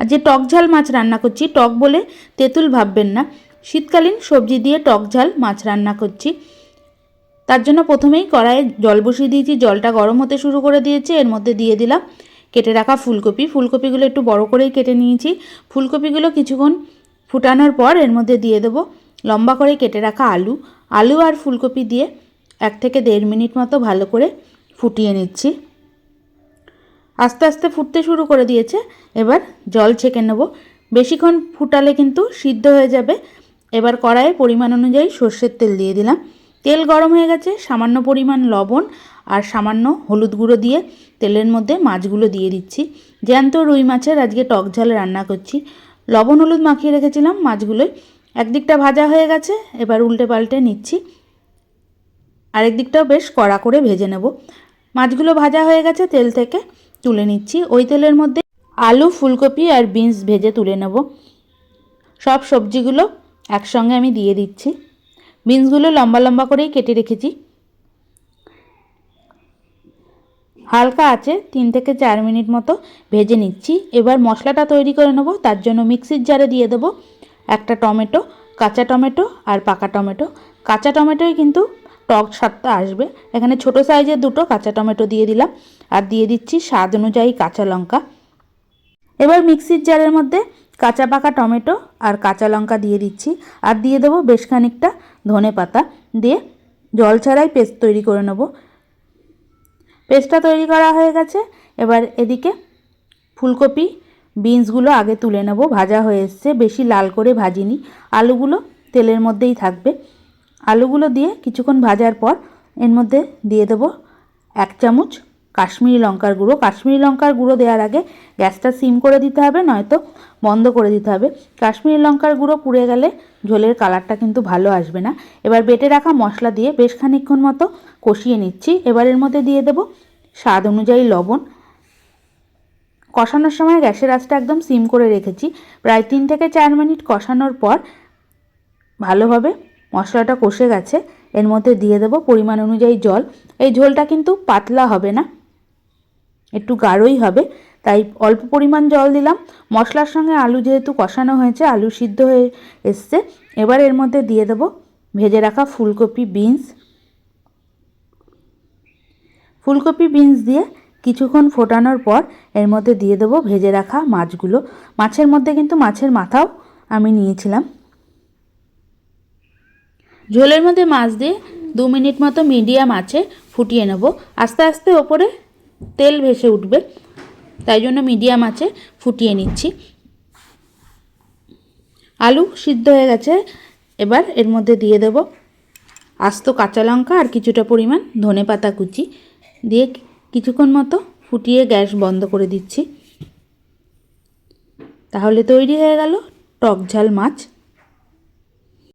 আর যে টক ঝাল মাছ রান্না করছি, টক বলে তেঁতুল ভাববেন না। শীতকালীন সবজি দিয়ে টক ঝাল মাছ রান্না করছি। তার জন্য প্রথমেই কড়াইয়ে জল বসিয়ে দিয়েছি, জলটা গরম হতে শুরু করে দিয়েছে। এর মধ্যে দিয়ে দিলাম কেটে রাখা ফুলকপি। ফুলকপিগুলো একটু বড় করেই কেটে নিয়েছি। ফুলকপিগুলো কিছুক্ষণ ফুটানোর পর এর মধ্যে দিয়ে দেবো লম্বা করে কেটে রাখা আলু। আলু আর ফুলকপি দিয়ে এক থেকে দেড় মিনিট মতো ভালো করে ফুটিয়ে নিচ্ছি। আস্তে আস্তে ফুটতে শুরু করে দিয়েছে। এবার জল ছেঁকে নেব। বেশিক্ষণ ফুটালে কিন্তু সিদ্ধ হয়ে যাবে। এবার কড়াইয়ে পরিমাণ অনুযায়ী সর্ষের তেল দিয়ে দিলাম। তেল গরম হয়ে গেছে, সামান্য পরিমাণ লবণ আর সামান্য হলুদ গুঁড়ো দিয়ে তেলের মধ্যে মাছগুলো দিয়ে দিচ্ছি। জ্যান্ত রুই মাছের আজকে টক ঝাল রান্না করছি। লবণ হলুদ মাখিয়ে রেখেছিলাম মাছগুলোই। একদিকটা ভাজা হয়ে গেছে, এবার উল্টে পাল্টে নিচ্ছি। আরেক দিকটাও বেশ কড়া করে ভেজে নেব। মাছগুলো ভাজা হয়ে গেছে তেল থেকে। তুলে নিচ্ছি। ওই তেলের মধ্যে আলু, ফুলকপি আর বিনস ভেজে তুলে নেব। সব সবজিগুলো একসঙ্গে আমি দিয়ে দিচ্ছি। বিনসগুলো লম্বা লম্বা করেই কেটে রেখেছি। হালকা আছে, তিন থেকে চার মিনিট মতো ভেজে নিচ্ছি। এবার মশলাটা তৈরি করে নেব, তার জন্য মিক্সির জারে দিয়ে দেবো। একটা টমেটো, কাঁচা টমেটো আর পাকা টমেটো। কাঁচা টমেটোই কিন্তু টক স্বাদটা আসবে। এখানে ছোট সাইজের দুটো কাঁচা টমেটো দিয়ে দিলাম। আর দিয়ে দিচ্ছি স্বাদ অনুযায়ী কাঁচা লঙ্কা। এবার মিক্সির জারের মধ্যে কাঁচা পাকা টমেটো আর কাঁচা লঙ্কা দিয়ে দিচ্ছি। আর দিয়ে দেবো বেশ খানিকটা ধনে পাতা দিয়ে জল ছাড়াই পেস্ট তৈরি করে নেব। পেস্টটা তৈরি করা হয়ে গেছে। এবার এদিকে ফুলকপি, বিনসগুলো আগে তুলে নেব। ভাজা হয়ে এসছে। বেশি লাল করে ভাজিনি। আলুগুলো তেলের মধ্যেই থাকবে। আলুগুলো দিয়ে কিছুক্ষণ ভাজার পর এর মধ্যে দিয়ে দেবো এক চামচ কাশ্মীরি লঙ্কার গুঁড়ো। কাশ্মীরি লঙ্কার গুঁড়ো দেওয়ার আগে গ্যাসটা সিম করে দিতে হবে, নয়তো বন্ধ করে দিতে হবে। কাশ্মীরি লঙ্কার গুঁড়ো পুড়ে গেলে ঝোলের কালারটা কিন্তু ভালো আসবে না। এবার বেটে রাখা মশলা দিয়ে বেশ খানিকক্ষণ মতো কষিয়ে নিচ্ছি। এবার এর মধ্যে দিয়ে দেবো স্বাদ অনুযায়ী লবণ। কষানোর সময় গ্যাসের আঁচটা একদম সিম করে রেখেছি। প্রায় তিন থেকে চার মিনিট কষানোর পর ভালোভাবে মশলাটা কষে গেছে, এর মধ্যে দিয়ে দেবো পরিমাণ অনুযায়ী জল। এই ঝোলটা কিন্তু পাতলা হবে না, একটু গাঢ়ই হবে। তাই অল্প পরিমাণ জল দিলাম। মশলার সঙ্গে আলু যেহেতু কষানো হয়েছে, আলু সিদ্ধ হয়ে এসছে, এবার এর মধ্যে দিয়ে দেবো ভেজে রাখা ফুলকপি বিনস। ফুলকপি বিনস দিয়ে কিছুক্ষণ ফোটানোর পর এর মধ্যে দিয়ে দেবো ভেজে রাখা মাছগুলো। মাছের মধ্যে কিন্তু মাছের মাথাও আমি নিয়েছিলাম। ঝোলের মধ্যে মাছ দিয়ে দু মিনিট মতো মিডিয়াম আছে ফুটিয়ে নেব। আস্তে আস্তে ওপরে তেল ভেসে উঠবে, তাই জন্য মিডিয়াম আছে ফুটিয়ে নিচ্ছি। আলু সিদ্ধ হয়ে গেছে, এবার এর মধ্যে দিয়ে দেব আস্ত কাঁচা লঙ্কা আর কিছুটা পরিমাণ ধনে পাতা কুচি দিয়ে কিছুক্ষণ মতো ফুটিয়ে গ্যাস বন্ধ করে দিচ্ছি। তাহলে তৈরি হয়ে গেল টক ঝাল মাছ।